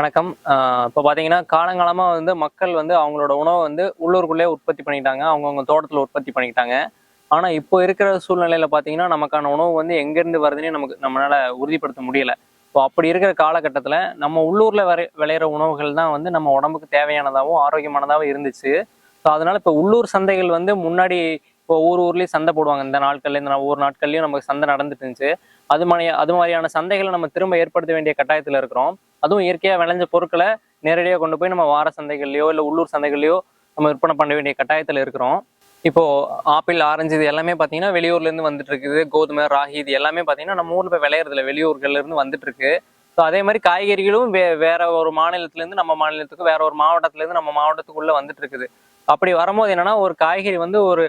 வணக்கம். இப்போ பார்த்தீங்கன்னா காலங்காலமாக வந்து மக்கள் வந்து அவங்களோட உணவை வந்து உள்ளூருக்குள்ளே உற்பத்தி பண்ணிட்டாங்க. அவங்கவுங்க தோட்டத்தில் உற்பத்தி பண்ணிக்கிட்டாங்க. ஆனால் இப்போ இருக்கிற சூழ்நிலையில் பார்த்தீங்கன்னா நமக்கான உணவு வந்து எங்கேருந்து வருதுன்னே நமக்கு நம்மளால் உறுதிப்படுத்த முடியல. இப்போ அப்படி இருக்கிற காலகட்டத்தில் நம்ம உள்ளூரில் வரை விளையிற உணவுகள் தான் வந்து நம்ம உடம்புக்கு தேவையானதாகவும் ஆரோக்கியமானதாகவும் இருந்துச்சு. ஸோ அதனால் இப்போ உள்ளூர் சந்தைகள் வந்து முன்னாடி இப்போ ஊர் ஊர்லேயும் சந்தை போடுவாங்க. இந்த நாட்கள்ல இந்த ஒவ்வொரு நாட்கள்லையும் நமக்கு சந்தை நடந்துட்டு இருந்துச்சு. அது மாதிரி அது மாதிரியான சந்தைகளை நம்ம திரும்ப ஏற்படுத்த வேண்டிய கட்டாயத்தில் இருக்கிறோம். அதுவும் இயற்கையாக விளைஞ்ச பொருட்களை நேரடியாக கொண்டு போய் நம்ம வார சந்தைகள்லையோ இல்லை உள்ளூர் சந்தைகள்லையோ நம்ம விற்பனை பண்ண வேண்டிய கட்டாயத்தில் இருக்கிறோம். இப்போ ஆப்பிள் ஆரஞ்சு இது எல்லாமே பார்த்தீங்கன்னா வெளியூர்லேருந்து வந்துட்டு இருக்குது. கோதுமை ராகி இது எல்லாமே பார்த்தீங்கன்னா நம்ம ஊரில் போய் விளையிறதுல வெளியூர்கள்லேருந்து வந்துட்டு இருக்கு. ஸோ அதே மாதிரி காய்கறிகளும் வே வேற ஒரு மாநிலத்திலேருந்து நம்ம மாநிலத்துக்கு வேற ஒரு மாவட்டத்திலேருந்து நம்ம மாவட்டத்துக்குள்ளே வந்துட்டு இருக்குது. அப்படி வரும்போது என்னன்னா ஒரு காய்கறி வந்து ஒரு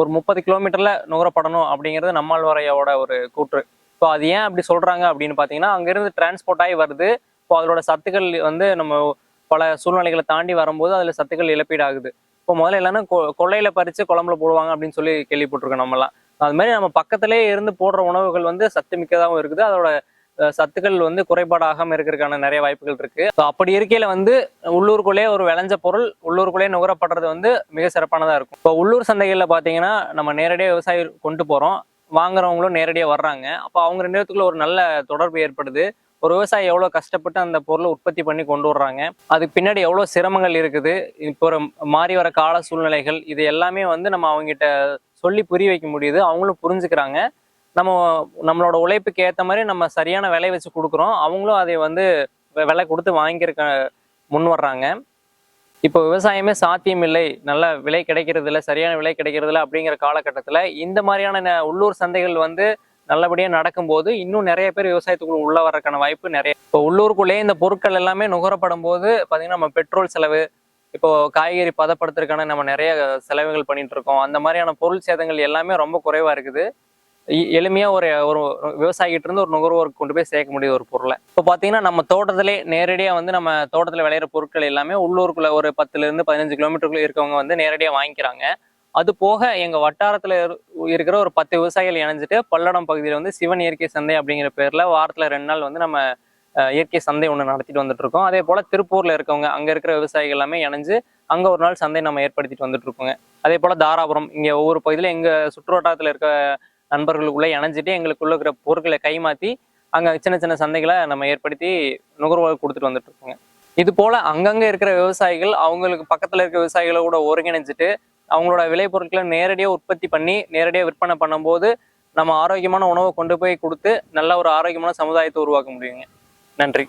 ஒரு முப்பது கிலோமீட்டரில் நுகரப்படணும் அப்படிங்கிறது நம்மாழ்வாரையோட ஒரு கூற்று. ஸோ அது ஏன் அப்படி சொல்கிறாங்க அப்படின்னு பார்த்தீங்கன்னா அங்கேருந்து டிரான்ஸ்போர்ட் ஆகி வருது. இப்போ அதோட சத்துக்கள் வந்து நம்ம பல சூழ்நிலைகளை தாண்டி வரும்போது அதில் சத்துக்கள் இழப்பீடாகுது. இப்போ முதல்ல இல்லைன்னா கொ கொள்ளையில பறிச்சு குழம்புல போடுவாங்க அப்படின்னு சொல்லி கேள்விப்பட்டிருக்கோம் நம்மலாம் அது மாதிரி நம்ம பக்கத்திலே இருந்து போடுற உணவுகள் வந்து சத்து மிக்கதாகவும் இருக்குது. அதோட சத்துக்கள் வந்து குறைபாடாகாமல் இருக்கிறதுக்கான நிறைய வாய்ப்புகள் இருக்கு. ஸோ அப்படி இருக்கையில வந்து உள்ளூருக்குள்ளேயே ஒரு விளைஞ்ச பொருள் உள்ளூருக்குள்ளேயே நுகரப்படுறது வந்து மிக சிறப்பானதாக இருக்கும். இப்போ உள்ளூர் சந்தைகள்ல பார்த்தீங்கன்னா நம்ம நேரடியாக விவசாயி கொண்டு போகிறோம் வாங்குறவங்களும் நேரடியாக வர்றாங்க. அப்போ அவங்க ரெண்டு பேத்துக்குள்ள ஒரு நல்ல தொடர்பு ஏற்படுது. ஒரு விவசாயி எவ்வளோ கஷ்டப்பட்டு அந்த பொருளை உற்பத்தி பண்ணி கொண்டு வர்றாங்க. அதுக்கு பின்னாடி எவ்வளோ சிரமங்கள் இருக்குது. இப்போ ஒரு மாறி வர கால சூழ்நிலைகள் இது எல்லாமே வந்து நம்ம அவங்ககிட்ட சொல்லி புரிய வைக்க முடியுது. அவங்களும் புரிஞ்சுக்கிறாங்க. நம்ம நம்மளோட உழைப்புக்கு ஏற்ற மாதிரி நம்ம சரியான விலை வச்சு கொடுக்குறோம். அவங்களும் அதை வந்து விலை கொடுத்து வாங்கியிருக்க முன் வர்றாங்க. இப்போ விவசாயமே சாத்தியம் இல்லை. நல்ல விலை கிடைக்கிறது இல்லை சரியான விலை கிடைக்கிறது இல்லை அப்படிங்கிற காலகட்டத்தில் இந்த மாதிரியான ந- உள்ளூர் சந்தைகள் வந்து நல்லபடியாக நடக்கும்போது இன்னும் நிறைய பேர் விவசாயத்துக்குள்ள உள்ள வர்றதுக்கான வாய்ப்பு நிறைய. இப்போ உள்ளூருக்குள்ளேயே இந்த பொருட்கள் எல்லாமே நுகரப்படும் போது பார்த்தீங்கன்னா நம்ம பெட்ரோல் செலவு இப்போ காய்கறி பதப்படுத்துறதுக்கான நம்ம நிறைய செலவுகள் பண்ணிட்டு இருக்கோம் அந்த மாதிரியான பொருள் சேதங்கள் எல்லாமே ரொம்ப குறைவா இருக்குது. எளிமையாக ஒரு ஒரு விவசாயிகிட்ட இருந்து ஒரு நுகர்வோருக்கு கொண்டு போய் சேர்க்க முடியுது ஒரு பொருளை. இப்போ பார்த்தீங்கன்னா நம்ம தோட்டத்திலே நேரடியாக வந்து நம்ம தோட்டத்தில் விளையிற பொருட்கள் எல்லாமே உள்ளூருக்குள்ள ஒரு பத்துலேருந்து பதினஞ்சு கிலோமீட்டருக்குள்ளே இருக்கவங்க வந்து நேரடியாக வாங்கிக்கிறாங்க. அது போக எங்க வட்டாரத்துல இரு- இருக்கிற ஒரு பத்து விவசாயிகள் இணைஞ்சிட்டு பல்லடம் பகுதியில் வந்து சிவன் இயற்கை சந்தை அப்படிங்கிற பேர்ல வாரத்துல ரெண்டு நாள் வந்து நம்ம இயற்கை சந்தை ஒன்று நடத்திட்டு வந்துட்டு இருக்கோம். அதே போல திருப்பூர்ல இருக்கவங்க அங்க இருக்கிற விவசாயிகள் எல்லாமே இணைஞ்சு அங்க ஒரு நாள் சந்தை நம்ம ஏற்படுத்திட்டு வந்துட்டு இருக்கோங்க. அதே போல தாராபுரம் இங்க ஒவ்வொரு பகுதியில எங்க சுற்றுவட்டாரத்துல இருக்க நண்பர்களுக்குள்ள இணைஞ்சிட்டு எங்களுக்குள்ள இருக்கிற பொருட்களை கைமாத்தி அங்க சின்ன சின்ன சந்தைகளை நம்ம ஏற்படுத்தி நுகர்வோர் கொடுத்துட்டு வந்துட்டு இருக்கோங்க. இது போல அங்கங்க இருக்கிற விவசாயிகள் அவங்களுக்கு பக்கத்துல இருக்க விவசாயிகளை கூட ஒருங்கிணைஞ்சிட்டு அவங்களோட விளைபொருட்களை நேரடியாக உற்பத்தி பண்ணி நேரடியாக விற்பனை பண்ணும்போது நம்ம ஆரோக்கியமான உணவை கொண்டு போய் கொடுத்து நல்ல ஒரு ஆரோக்கியமான சமுதாயத்தை உருவாக்க முடியுங்க. நன்றி.